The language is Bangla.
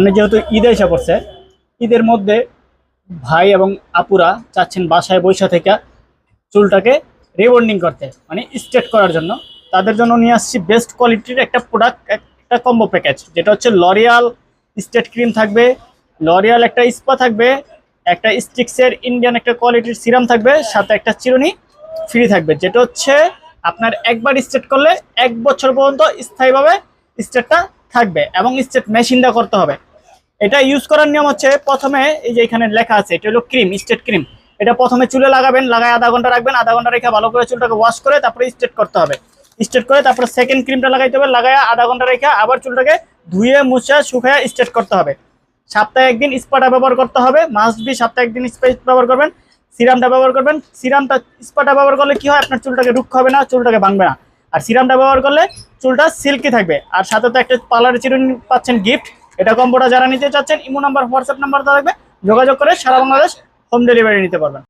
সামনে যেহেতু ঈদ এসে পড়ছে, ঈদের মধ্যে ভাই এবং আপুরা চাচ্ছেন বাসায় বৈশা থেকে চুলটাকে রিবন্ডিং করতে মানে স্ট্রেট করার জন্য। তাদের জন্য নিয়ে আসছি বেস্ট কোয়ালিটির একটা প্রোডাক্ট একটা কম্বো প্যাকেজ যেটা হচ্ছে লরিয়াল স্ট্রেট ক্রিম থাকবে লরিয়াল একটা স্পা থাকবে, একটা স্টিক্সের ইন্ডিয়ান একটা কোয়ালিটির সিরাম থাকবে, সাথে একটা চিরুনি ফ্রি থাকবে, যেটা হচ্ছে আপনার একবার স্ট্রেট করলে এক বছর পর্যন্ত স্থায়ীভাবে স্ট্রেটটা থাকবে এবং স্ট্রেট মেশিনটা করতে হবে। এটা ইউজ করার নিয়ম হচ্ছে প্রথমে এই যে এখানে লেখা আছে, এটা হলো ক্রিম স্টেট ক্রিম এটা প্রথমে চুলে লাগাবেন, লাগায় আধা ঘণ্টা রাখবেন, আধা ঘণ্টা রেখে ভালো করে চুলটাকে ওয়াশ করে তারপরে স্টেট করতে হবে। স্টেট করে তারপরে সেকেন্ড ক্রিমটা লাগাইতে হবে, লাগায় আধা ঘণ্টা রেখে আবার চুলটাকে ধুয়ে, মুছে, শুকায় স্ট্রেট করতে হবে। সপ্তাহে একদিন স্পাটা ব্যবহার করতে হবে মাস্ট বি সপ্তাহে একদিন স্পেস ব্যবহার করবেন সিরামটা ব্যবহার করবেন। সিরামটা স্পাটা ব্যবহার করলে কি হয়? আপনার চুলটাকে রুক্ষ হবে না, চুলটাকে ভাঙবে না। আর সিরামটা ব্যবহার করলে চুলটা সিল্কি থাকবে। আর সাথে তো একটা পার্লারের চিরুনি পাচ্ছেন গিফট এটা কম্বোটা যারা নিতে চাচ্ছেন, ইমো নাম্বার, হোয়াটসঅ্যাপ নাম্বার থাকবে, যোগাযোগ করে সারা বাংলাদেশ হোম ডেলিভারি নিতে পারবেন।